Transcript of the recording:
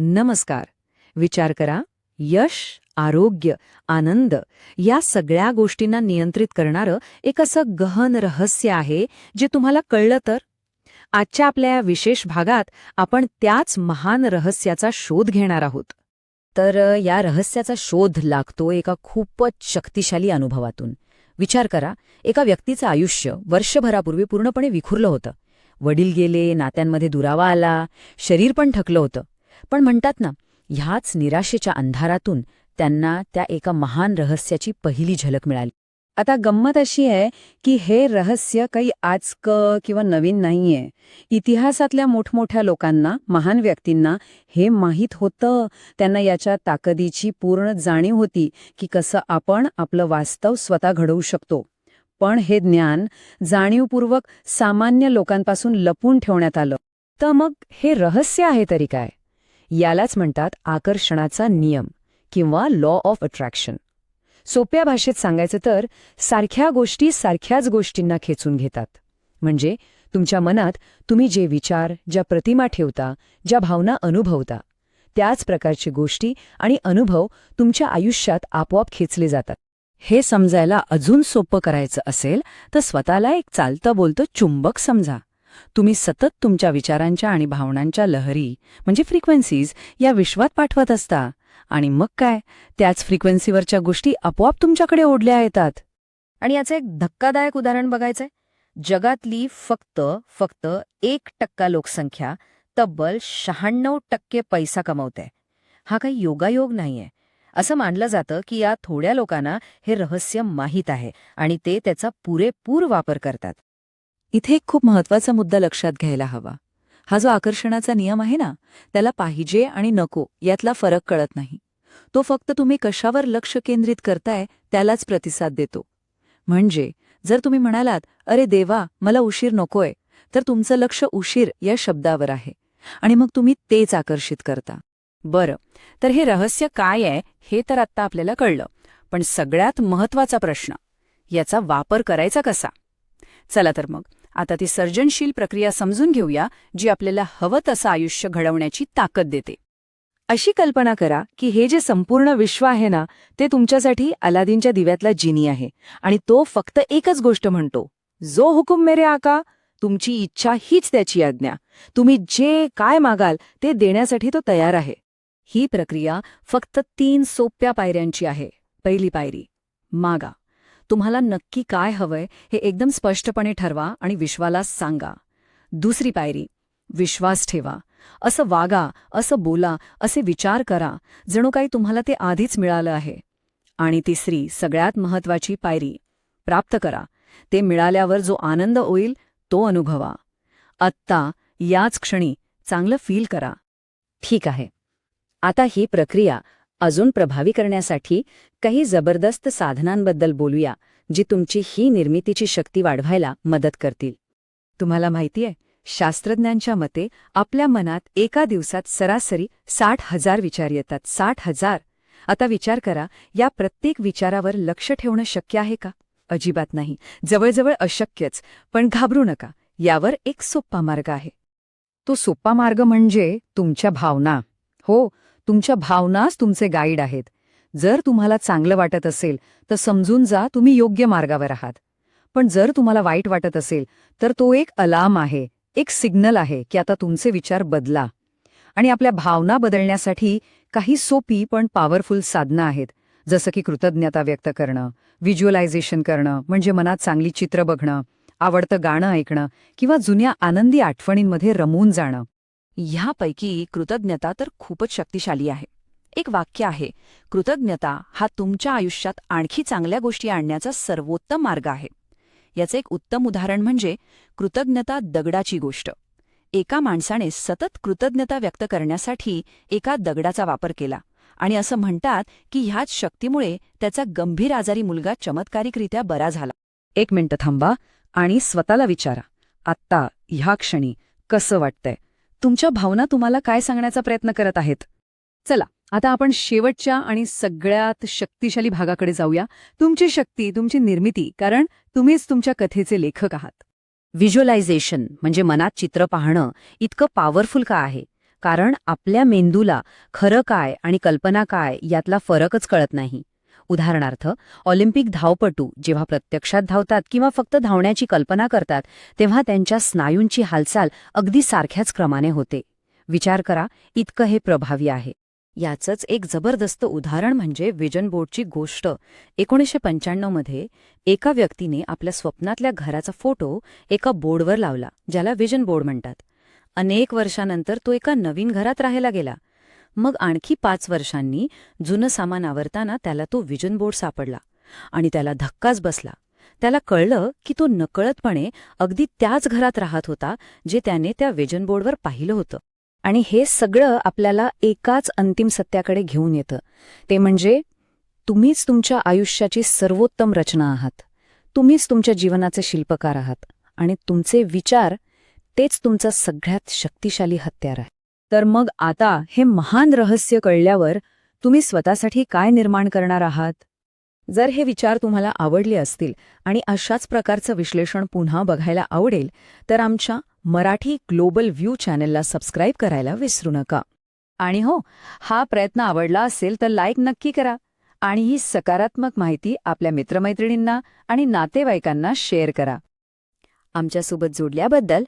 नमस्कार. विचार करा यश आरोग्य आनंद या सगळ्या गोष्टींना नियंत्रित करणारं एक असं गहन रहस्य आहे जे तुम्हाला कळलं तर? आजच्या आपल्या या विशेष भागात आपण त्याच महान रहस्याचा शोध घेणार आहोत. तर या रहस्याचा शोध लागतो एका खूपच शक्तिशाली अनुभवातून. विचार करा एका व्यक्तीचं आयुष्य वर्षभरापूर्वी पूर्णपणे विखुरलं होतं. वडील गेले नात्यांमध्ये दुरावा आला शरीर पण ठकलं होतं. पण म्हणतात ना ह्याच निराशेच्या अंधारातून त्यांना त्या एका महान रहस्याची पहिली झलक मिळाली. आता गंमत अशी आहे की हे रहस्य काही आजक किंवा नवीन नाहीये. इतिहासातल्या मोठमोठ्या लोकांना महान व्यक्तींना हे माहीत होतं. त्यांना याच्या ताकदीची पूर्ण जाणीव होती की कसं आपण आपलं वास्तव स्वतः घडवू शकतो. पण हे ज्ञान जाणीवपूर्वक सामान्य लोकांपासून लपून ठेवण्यात आलं. तर मग हे रहस्य आहे तरी काय? यालाच म्हणतात आकर्षणाचा नियम किंवा लॉ ऑफ अट्रॅक्शन सोप्या भाषेत सांगायचं तर सारख्या गोष्टी सारख्याच गोष्टींना खेचून घेतात. म्हणजे तुमच्या मनात तुम्ही जे विचार ज्या प्रतिमा ठेवता ज्या भावना अनुभवता त्याच प्रकारची गोष्टी आणि अनुभव तुमच्या आयुष्यात आपोआप खेचले जातात. हे समजायला अजून सोपं करायचं असेल तर स्वतःला एक चालतं बोलतं चुंबक समजा. तुम्ही सतत तुमच्या विचारांच्या आणि भावनांच्या लहरी म्हणजे फ्रिक्वेन्सीज या विश्वात पाठवत असता. आणि मग काय? त्याच फ्रिक्वेन्सीवरच्या गोष्टी आपोआप तुमच्याकडे ओढल्या येतात. आणि याचं एक धक्कादायक उदाहरण बघायचंय. जगातली फक्त फक्त एक टक्का लोकसंख्या तब्बल शहाण्णव टक्के पैसा कमवते. हा काही योगायोग नाहीये. असं मानलं जातं की या थोड्या लोकांना हे रहस्य माहीत आहे आणि ते त्याचा पुरेपूर वापर करतात. इथे एक खूप महत्त्वाचा मुद्दा लक्षात घ्यायला हवा. हा जो आकर्षणाचा नियम आहे ना त्याला पाहिजे आणि नको यातला फरक कळत नाही. तो फक्त तुम्ही कशावर लक्ष केंद्रित करताय त्यालाच प्रतिसाद देतो. म्हणजे जर तुम्ही म्हणालात अरे देवा मला उशीर नकोय तर तुमचं लक्ष उशीर या शब्दावर आहे. आणि मग तुम्ही तेच आकर्षित करता. बरं तर हे रहस्य काय आहे हे तर आत्ता आपल्याला कळलं. पण सगळ्यात महत्त्वाचा प्रश्न याचा वापर करायचा कसा? चला तर मग. आता ती सर्जनशील प्रक्रिया समजून घेऊया जी आपल्याला हवं तसं आयुष्य घडवण्याची ताकद देते. अशी कल्पना करा की हे जे संपूर्ण विश्व आहे ना ते तुमच्यासाठी अलादीनच्या दिव्यातला जिनी आहे आणि तो फक्त एकच गोष्ट म्हणतो. जो हुकुम मेरे आका तुमची इच्छा हीच त्याची आज्ञा. तुम्ही जे काय मागाल ते देण्यासाठी तो तयार आहे. ही प्रक्रिया फक्त तीन सोप्या पायऱ्यांची आहे. पहिली पायरी मागा. तुम्हाला नक्की काय हवंय हे एकदम स्पष्टपणे ठरवा आणि विश्वाला सांगा. दुसरी पायरी विश्वास ठेवा. असं वागा असं बोला असे विचार करा जणू काही तुम्हाला ते आधीच मिळालं आहे. आणि तिसरी सगळ्यात महत्वाची पायरी प्राप्त करा. ते मिळाल्यावर जो आनंद होईल तो अनुभवा. आत्ता याच क्षणी चांगलं फील करा. ठीक आहे. आता ही प्रक्रिया अजून प्रभावी करण्यासाठी काही जबरदस्त साधनांबद्दल बोलूया जी तुमची ही निर्मितीची शक्ती वाढवायला मदत करतील. तुम्हाला माहितीये शास्त्रज्ञांच्या मते आपल्या मनात एका दिवसात सरासरी साठ हजार विचार येतात. साठ हजार? आता विचार करा या प्रत्येक विचारावर लक्ष ठेवणं शक्य आहे का? अजिबात नाही. जवळजवळ अशक्यच पण घाबरू नका. यावर एक सोप्पा मार्ग आहे. तो सोप्पा मार्ग म्हणजे तुमच्या भावना. हो तुमच्या भावनाच तुमचे गाईड आहेत. जर तुम्हाला चांगलं वाटत असेल तर समजून जा तुम्ही योग्य मार्गावर आहात. पण जर तुम्हाला वाईट वाटत असेल तर तो एक अलार्म आहे एक सिग्नल आहे की आता तुमचे विचार बदला. आणि आपल्या भावना बदलण्यासाठी काही सोपी पण पॉवरफुल साधनं आहेत. जसं की कृतज्ञता व्यक्त करणं व्हिज्युअलायझेशन करणं म्हणजे मनात चांगली चित्र बघणं आवडतं गाणं ऐकणं किंवा जुन्या आनंदी आठवणींमध्ये रमून जाणं. ह्यापैकी कृतज्ञता तर खूपच शक्तिशाली आहे. एक वाक्य आहे कृतज्ञता हा तुमच्या आयुष्यात आणखी चांगल्या गोष्टी आणण्याचा सर्वोत्तम मार्ग आहे. याचं एक उत्तम उदाहरण म्हणजे कृतज्ञता दगडाची गोष्ट. एका माणसाने सतत कृतज्ञता व्यक्त करण्यासाठी एका दगडाचा वापर केला आणि असं म्हणतात की ह्याच शक्तीमुळे त्याचा गंभीर आजारी मुलगा चमत्कारिकरित्या बरा झाला. एक मिनिट थांबा आणि स्वतःला विचारा आत्ता ह्या क्षणी कसं वाटतंय? तुमच्या भावना तुम्हाला काय सांगण्याचा प्रयत्न करत आहेत? चला आता आपण शेवटच्या आणि सगळ्यात शक्तिशाली भागाकडे जाऊया. तुमची शक्ती तुमची निर्मिती कारण तुम्हीच तुमच्या कथेचे लेखक आहात. व्हिज्युअलायझेशन म्हणजे मनात चित्र पाहणं इतकं पॉवरफुल का आहे? कारण आपल्या मेंदूला खरं काय आणि कल्पना काय यातला फरकच कळत नाही. उदाहरणार्थ ऑलिम्पिक धावपटू जेव्हा प्रत्यक्षात धावतात किंवा फक्त धावण्याची कल्पना करतात तेव्हा त्यांच्या स्नायूंची हालचाल अगदी सारख्याच क्रमाने होते. विचार करा इतकं हे प्रभावी आहे. याचंच एक जबरदस्त उदाहरण म्हणजे विजन बोर्डची गोष्ट. एकोणीसशे पंच्याण्णवमध्ये एका व्यक्तीने आपल्या स्वप्नातल्या घराचा फोटो एका बोर्डवर लावला ज्याला विजन बोर्ड म्हणतात. अनेक वर्षानंतर तो एका नवीन घरात राहायला गेला. मग आणखी पाच वर्षांनी जुनं सामान आवरताना त्याला तो विजन बोर्ड सापडला आणि त्याला धक्काच बसला. त्याला कळलं की तो नकळतपणे अगदी त्याच घरात राहत होता जे त्याने त्या विजन बोर्डवर पाहिलं होतं. आणि हे सगळं आपल्याला एकाच अंतिम सत्याकडे घेऊन येतं. ते म्हणजे तुम्हीच तुमच्या आयुष्याची सर्वोत्तम रचना आहात. तुम्हीच तुमच्या जीवनाचे शिल्पकार आहात. आणि तुमचे विचार तेच तुमचं सगळ्यात शक्तिशाली हत्यार आहे तर मग आता हे महान रहस्य कळल्यावर तुम्ही स्वतःसाठी काय निर्माण करणार आहात? जर हे विचार तुम्हाला आवडले असतील आणि अशाच प्रकारचं विश्लेषण पुन्हा बघायला आवडेल तर आमच्या मराठी ग्लोबल व्ह्यू चॅनेलला सबस्क्राईब करायला विसरू नका. आणि हो हा प्रयत्न आवडला असेल तर लाईक नक्की करा आणि ही सकारात्मक माहिती आपल्या मित्रमैत्रिणींना आणि नातेवाईकांना शेअर करा. आमच्यासोबत जोडल्याबद्दल